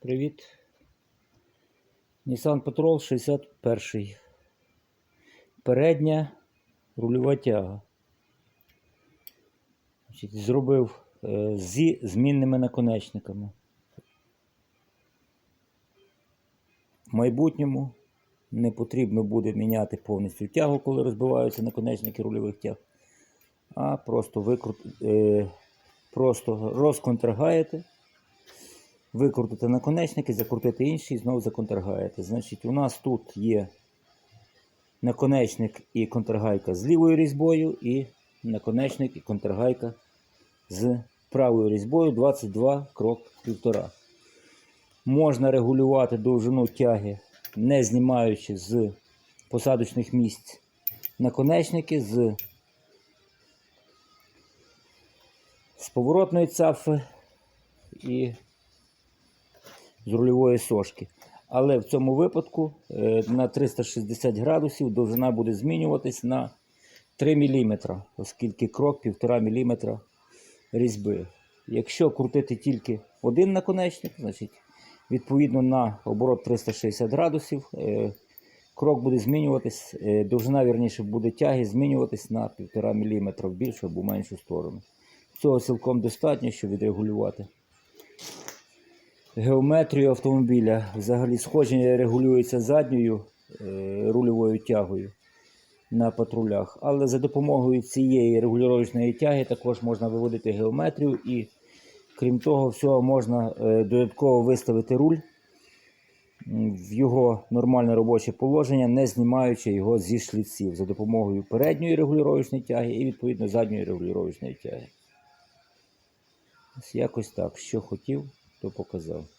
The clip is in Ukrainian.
Привіт. Nissan Patrol 61. Передня рульова тяга. Зробив е, зі змінними наконечниками. В майбутньому не потрібно буде міняти повністю тягу, коли розбиваються наконечники рульових тяг. А просто викрут... е, просто розконтрагаєте викрутити наконечники, закрутити інший і знову законтргаєте. Значить, у нас тут є наконечник і контргайка з лівою різьбою, і наконечник і контргайка з правою різьбою 22 крок 1,5. Можна регулювати довжину тяги, не знімаючи з посадочних місць наконечники з, з поворотної цафи і з рульової сошки. Але в цьому випадку е, на 360 градусів довжина буде змінюватись на 3 мм, оскільки крок 1,5 мм різьби. Якщо крутити тільки один наконечник, значить відповідно на оборот 360 градусів е, крок буде змінюватись, е, довжина вірніше буде тяги змінюватись на 1,5 мм в більшу або меншу сторону. Цього цілком достатньо, щоб відрегулювати геометрію автомобіля. Взагалі сходження регулюється задньою е, рульовою тягою на патрулях. Але за допомогою цієї регулювачної тяги також можна виводити геометрію і, крім того, всього можна е, додатково виставити руль в його нормальне робоче положення, не знімаючи його зі шліців за допомогою передньої регулювачної тяги і відповідно задньої регулювачної тяги. Ось якось так. Що хотів, do Pocosal.